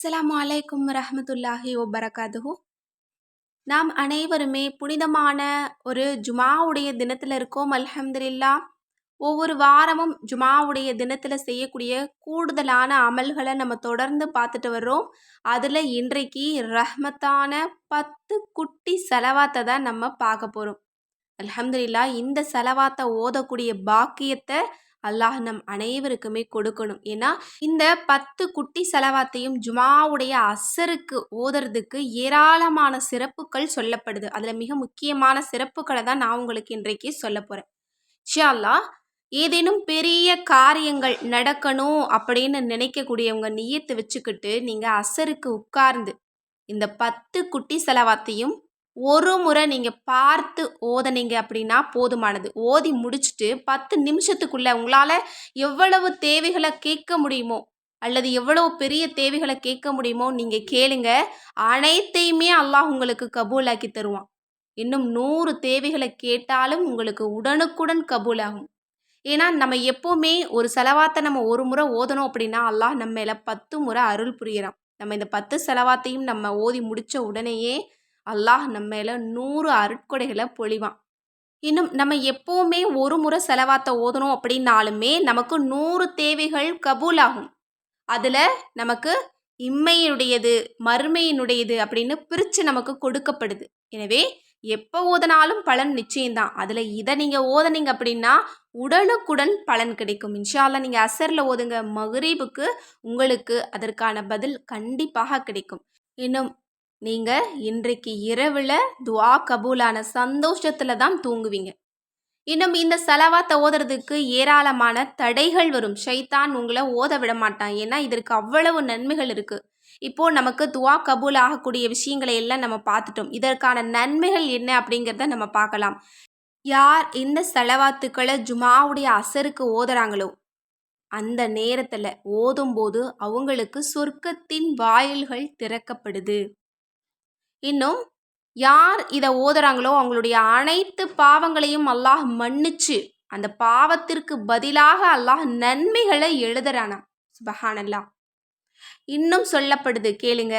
அஸ்லாம் அலைக்கும் ரஹமத்துல்லாஹி ஒபரகாதுஹூ நாம் அனைவருமே புனிதமான ஒரு ஜுமாவுடைய தினத்தில் இருக்கோம் அல்ஹம்துலில்லா. ஒவ்வொரு வாரமும் ஜுமாவுடைய தினத்தில் செய்யக்கூடிய கூடுதலான அமல்களை நம்ம தொடர்ந்து பார்த்துட்டு வர்றோம். அதில் இன்றைக்கு ரஹ்மத்தான பத்து குட்டி செலவாத்தை தான் நம்ம பார்க்க போகிறோம் அல்ஹம்துலில்லா இந்த செலவாத்தை ஓதக்கூடிய பாக்கியத்தை அல்லாஹ் நம் அனைவருக்குமே கொடுக்கணும். ஏன்னா இந்த பத்து குட்டி செலவாத்தையும் ஜுமாவுடைய அசருக்கு ஓதுறதுக்கு ஏராளமான சிறப்புகள் சொல்லப்படுது. அதில் மிக முக்கியமான சிறப்புகளை தான் நான் உங்களுக்கு இன்றைக்கு சொல்ல போகிறேன் ஷியால்லா ஏதேனும் பெரிய காரியங்கள் நடக்கணும் அப்படின்னு நினைக்கக்கூடியவங்க நீயத்தை வச்சுக்கிட்டு நீங்கள் அசருக்கு உட்கார்ந்து இந்த பத்து குட்டி செலவாத்தையும் ஒரு முறை நீங்கள் பார்த்து ஓதனீங்க அப்படின்னா போதுமானது. ஓதி முடிச்சுட்டு பத்து நிமிஷத்துக்குள்ளே உங்களால் எவ்வளவு தேவைகளை கேட்க முடியுமோ அல்லது எவ்வளவு பெரிய தேவைகளை கேட்க முடியுமோ நீங்கள் கேளுங்க. அனைத்தையுமே அல்லாஹ் உங்களுக்கு கபூலாக்கி தருவான். இன்னும் நூறு தேவைகளை கேட்டாலும் உங்களுக்கு உடனுக்குடன் கபூலாகும். ஏன்னா நம்ம எப்போவுமே ஒரு செலவாத்தை நம்ம ஒரு முறை ஓதணும் அப்படின்னா அல்லாஹ் நம்ம மேலே பத்து முறை அருள் புரியறான். நம்ம இந்த பத்து செலவாத்தையும் நம்ம ஓதி முடித்த உடனேயே அல்லாஹ் நம்ம மேலே நூறு அருட்கொடைகளை பொழிவான். இன்னும் நம்ம எப்போவுமே ஒரு முறை செலவாத்த ஓதணும் அப்படின்னாலுமே நமக்கு நூறு தேவைகள் கபூலாகும். அதில் நமக்கு இம்மையினுடையது மறுமையினுடையது அப்படின்னு பிரித்து நமக்கு கொடுக்கப்படுது. எனவே எப்போ ஓதனாலும் பலன் நிச்சயம்தான். அதில் இதை நீங்கள் ஓதனீங்க அப்படின்னா உடனுக்குடன் பலன் கிடைக்கும். இன்ஷால்ல நீங்கள் அசரில் ஓதுங்க மகரீபுக்கு உங்களுக்கு அதற்கான பதில் கண்டிப்பாக கிடைக்கும். இன்னும் நீங்கள் இன்றைக்கு இரவில் துவா கபூலான சந்தோஷத்தில் தான் தூங்குவீங்க. இன்னும் இந்த செலவாத்தை ஓதுறதுக்கு ஏராளமான தடைகள் வரும். ஷைத்தான் உங்களை ஓத விட மாட்டான். ஏன்னா இதற்கு அவ்வளவு நன்மைகள் இருக்குது இப்போது நமக்கு துவா கபூல் ஆகக்கூடிய விஷயங்களை எல்லாம் நம்ம பார்த்துட்டோம். இதற்கான நன்மைகள் என்ன அப்படிங்கிறத நம்ம பார்க்கலாம். யார் இந்த செலவாத்துக்களை ஜுமாவுடைய அசருக்கு ஓதுறாங்களோ அந்த நேரத்தில் ஓதும்போது அவங்களுக்கு சொர்க்கத்தின் வாயில்கள் திறக்கப்படுது. இன்னும் யார் இதை ஓதுறாங்களோ அவங்களுடைய அனைத்து பாவங்களையும் அல்லாஹ் மன்னிச்சு அந்த பாவத்திற்கு பதிலாக அல்லாஹ் நன்மைகளை எழுதுறானா? சுபஹானல்லா. இன்னும் சொல்லப்படுது கேளுங்க.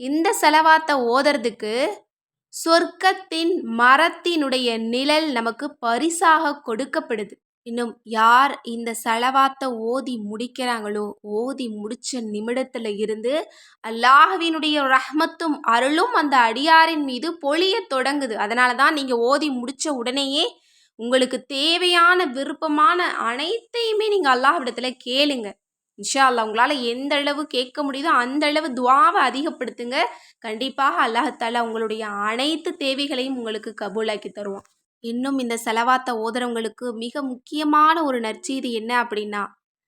இந்த செலவாத்தை ஓதுறதுக்கு சொர்க்கத்தின் மரத்தினுடைய நிழல் நமக்கு பரிசாக கொடுக்கப்படுது. இன்னும் யார் இந்த செலவாத்தை ஓதி முடிக்கிறாங்களோ ஓதி முடிச்ச நிமிடத்துல இருந்து அல்லாஹவினுடைய ரஹ்மத்தும் அருளும் அந்த அடியாரின் மீது பொழிய தொடங்குது. அதனால தான் நீங்கள் ஓதி முடிச்ச உடனேயே உங்களுக்கு தேவையான விருப்பமான அனைத்தையுமே நீங்கள் அல்லாஹ்விடத்துல கேளுங்க. இன்ஷா அல்லா உங்களால் எந்த அளவு கேட்க முடியுதோ அந்த அளவு துவாவை அதிகப்படுத்துங்க. கண்டிப்பாக அல்லாஹால உங்களுடைய அனைத்து தேவைகளையும் உங்களுக்கு கபூலாக்கி தருவான். இன்னும் இந்த செலவாத்த ஓதுறவங்களுக்கு மிக முக்கியமான ஒரு நற்செய்தி என்ன அப்படின்னா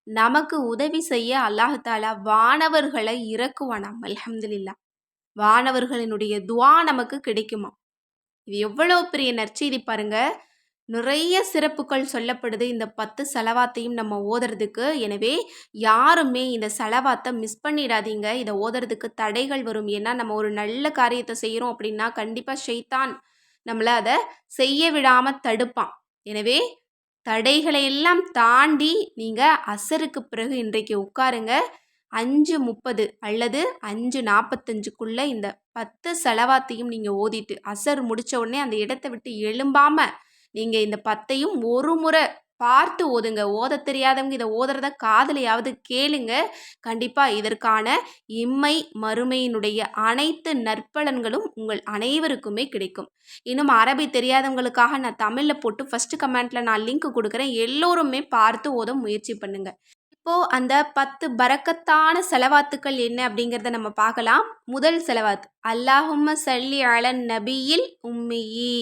நமக்கு உதவி செய்ய அல்லாஹாலா வானவர்களை இறக்குவானாம் அலமதுல்லா வானவர்களினுடைய துவா நமக்கு கிடைக்குமா இது எவ்வளோ பெரிய நற்செய்தி பாருங்க. நிறைய சிறப்புகள் சொல்லப்படுது இந்த பத்து செலவாத்தையும் நம்ம ஓதுறதுக்கு. எனவே யாருமே இந்த செலவாத்தை மிஸ் பண்ணிடாதீங்க. இதை ஓதுறதுக்கு தடைகள் வரும். ஏன்னா நம்ம ஒரு நல்ல காரியத்தை செய்கிறோம் அப்படின்னா கண்டிப்பாக ஷெய்தான் நம்மளை அதை செய்ய விடாமல் தடுப்பான். எனவே தடைகளை எல்லாம் தாண்டி நீங்கள் அசருக்கு பிறகு இன்றைக்கு உட்காருங்க. அஞ்சு முப்பது அல்லது அஞ்சு நாற்பத்தஞ்சுக்குள்ளே இந்த பத்து செலவாத்தையும் நீங்கள் ஓதிட்டு அசர் முடித்த உடனே அந்த இடத்த விட்டு எழும்பாமல் நீங்கள் இந்த பத்தையும் ஒரு முறை பார்த்து ஓதுங்க. ஓத தெரியாதவங்க இதை ஓதுறத காதலையாவது கேளுங்க. கண்டிப்பாக இதற்கான இம்மை மறுமையினுடைய அனைத்து நற்பலன்களும் உங்கள் அனைவருக்குமே கிடைக்கும். இன்னும் அரபி தெரியாதவங்களுக்காக நான் தமிழில் போட்டு ஃபஸ்ட்டு கமெண்ட்டில் நான் லிங்க் கொடுக்குறேன். எல்லோருமே பார்த்து ஓத முயற்சி பண்ணுங்கள் இப்போது அந்த பத்து பறக்கத்தான செலவாத்துக்கள் என்ன அப்படிங்கிறத நம்ம பார்க்கலாம். முதல் செலவாத் அல்லாஹும்ம சல்லி அலன் நபியில் உம்மியி.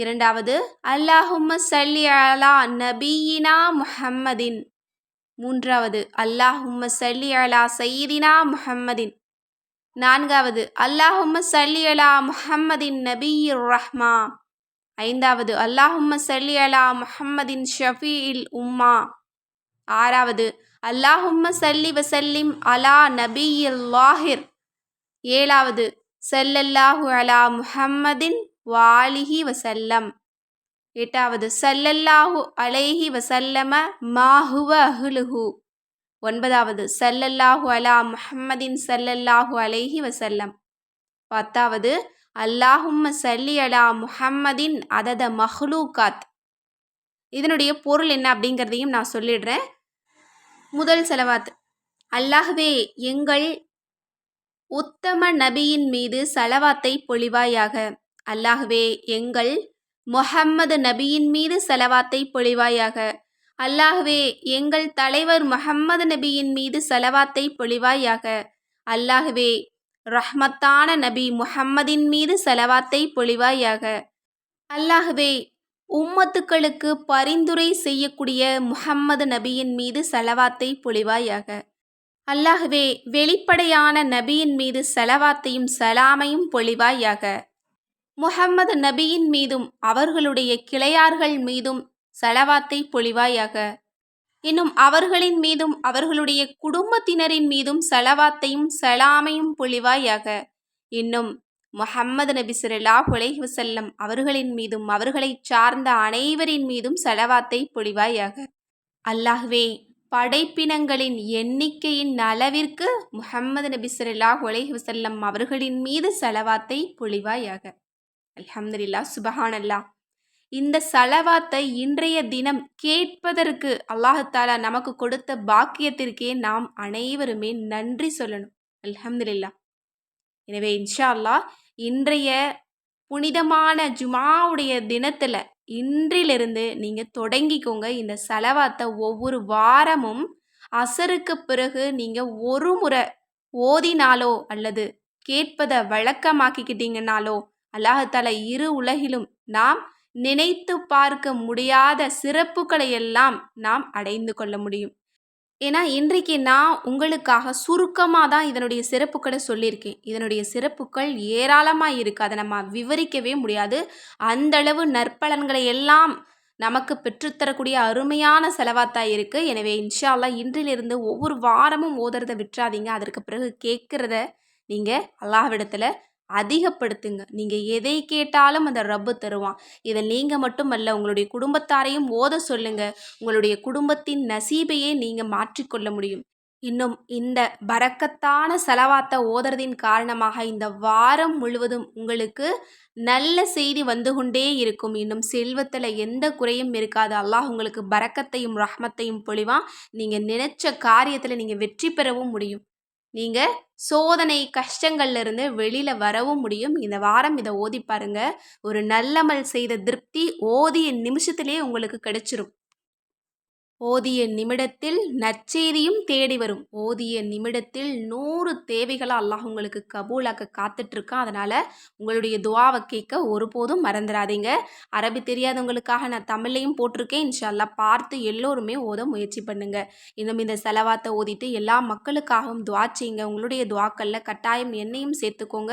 இரண்டாவது அல்லாஹும்ம சல்லி அலா நபீனா முஹம்மதின். மூன்றாவது அல்லாஹும்ம சல்லி அலா சயீதினா முஹம்மதின். நான்காவது அல்லாஹும்ம சல்லி அலா முஹம்மதின் நபியிர் ரஹ்மா. ஐந்தாவது அல்லாஹும்ம சல்லி அலா முஹம்மதின் ஷஃபீல் உம்மா. ஆறாவது அல்லாஹும்ம சல்லி வசல்லிம் அலா நபீர் லாஹிர் ஏழாவது சல்லல்லாஹு அலா முஹம்மதின் வாலிஹி வசல்லம். எட்டாவது சல்லல்லாஹு அலைஹி வசல்லம மாஹுவ அஹ்லுஹு. ஒன்பதாவது சல்லல்லாஹு அலா முஹம்மதின் சல்லல்லாஹு அலைஹி வசல்லம். பத்தாவது அல்லாஹும்ம சல்லி அலா முஹம்மதின் அதத மஹ்லூகாத். இதனுடைய பொருள் என்ன அப்படிங்கிறதையும் நான் சொல்லிடுறேன். முதல் செலவாத் அல்லாஹ்வே எங்கள் உத்தம நபியின் மீது சலவாத்தை பொழிவாயாக. அல்லாஹ்வே எங்கள் முஹம்மது நபியின் மீது செலவாத்தை பொழிவாயாக. அல்லாஹ்வே எங்கள் தலைவர் முஹம்மது நபியின் மீது செலவாத்தை பொழிவாயாக. அல்லாஹ்வே ரஹ்மத்தான நபி முஹம்மதின் மீது செலவாத்தை பொழிவாயாக. அல்லாஹ்வே உம்மத்துக்களுக்கு பரிந்துரை செய்யக்கூடிய முஹம்மது நபியின் மீது செலவாத்தை பொழிவாயாக. அல்லாஹ்வே வெளிப்படையான நபியின் மீது செலவாத்தையும் சலாமையும் பொழிவாயாக. முஹம்மது நபியின் மீதும் அவர்களுடைய கிளையார்கள் மீதும் செலவாத்தை பொழிவாயாக. இன்னும் அவர்களின் மீதும் அவர்களுடைய குடும்பத்தினரின் மீதும் செலவாத்தையும் செலாமையும் பொழிவாயாக. இன்னும் முஹம்மது நபி ஸல்லல்லாஹு அலைஹி அவர்களின் மீதும் அவர்களைச் சார்ந்த அனைவரின் மீதும் செலவாத்தை பொழிவாயாக. அல்லாஹ்வே படைப்பினங்களின் எண்ணிக்கையின் அளவிற்கு முஹம்மது நபி ஸல்லல்லாஹு அலைஹி வஸல்லம் அவர்களின் மீது செலவாத்தை பொழிவாயாக. அல்ஹம்துலில்லாஹ் சுபஹானல்லா இந்த சலவாத்தை இன்றைய தினம் கேட்பதற்கு அல்லாஹாலா நமக்கு கொடுத்த பாக்கியத்திற்கே நாம் அனைவருமே நன்றி சொல்லணும். அல்ஹம்துலில்லா எனவே இன்ஷா அல்லாஹ் இன்றைய புனிதமான ஜுமாவுடைய தினத்தில் இன்றிலிருந்து நீங்கள் தொடங்கிக்கோங்க. இந்த செலவாத்தை ஒவ்வொரு வாரமும் அசருக்கு பிறகு நீங்கள் ஒரு முறை ஓதினாலோ அல்லது கேட்பதை வழக்கமாக்கிக்கிட்டீங்கனாலோ அல்லாஹால இரு உலகிலும் நாம் நினைத்து பார்க்க முடியாத சிறப்புகளை எல்லாம் நாம் அடைந்து கொள்ள முடியும். ஏன்னா இன்றைக்கு நான் உங்களுக்காக சுருக்கமாக தான் இதனுடைய சிறப்புகளை சொல்லியிருக்கேன். இதனுடைய சிறப்புகள் ஏராளமாக இருக்குது அதை நம்ம விவரிக்கவே முடியாது. அந்தளவு நற்பலன்களை எல்லாம் நமக்கு பெற்றுத்தரக்கூடிய அருமையான செலவாத்தாக இருக்குது எனவே இன்ஷால்லா இன்றிலிருந்து ஒவ்வொரு வாரமும் ஓதுறதை விட்டுறாதீங்க. அதற்கு பிறகு கேட்குறத நீங்கள் அல்லாஹ்விடத்தில் அதிகப்படுத்துங்க. நீங்கள் எதை கேட்டாலும் அந்த ரப்பு தருவான். இதை நீங்கள் மட்டுமல்ல உங்களுடைய குடும்பத்தாரையும் ஓத சொல்லுங்க. உங்களுடைய குடும்பத்தின் நசீபையே நீங்கள் மாற்றிக்கொள்ள முடியும். இன்னும் இந்த பறக்கத்தான செலவாத்தை ஓதுறதின் காரணமாக இந்த வாரம் முழுவதும் உங்களுக்கு நல்ல செய்தி வந்து கொண்டே இருக்கும். இன்னும் செல்வத்தில் எந்த குறையும் இருக்காது. அல்லாஹ் உங்களுக்கு பறக்கத்தையும் ரஹ்மத்தையும் பொழிவான். நீங்கள் நினைச்ச காரியத்தில் நீங்கள் வெற்றி பெறவும் முடியும். நீங்கள் சோதனை கஷ்டங்கள்லேருந்து வெளியில் வரவும் முடியும். இந்த வாரம் இதை ஓதி பாருங்க. ஒரு நல்லமல் செய்த திருப்தி ஓதிய நிமிஷத்திலே உங்களுக்கு கிடைச்சிரும். ஓதிய நிமிடத்தில் நற்செய்தியும் தேடி வரும். ஓதிய நிமிடத்தில் நூறு தேவைகளை அல்லாஹ் உங்களுக்கு கபூலாக்க காத்துட்ருக்கான் அதனால் உங்களுடைய துவாவை கேட்க ஒருபோதும் மறந்துடாதீங்க அரபி தெரியாதவங்களுக்காக நான் தமிழ்லையும் போட்டிருக்கேன். இன்ஷால்லா பார்த்து எல்லோருமே ஓத முயற்சி பண்ணுங்க. இன்னும் இந்த செலவாத்தை ஓதிட்டு எல்லா மக்களுக்காகவும் துவா செய்யுங்க. உங்களுடைய துவாக்களில் கட்டாயம் என்னையும் சேர்த்துக்கோங்க.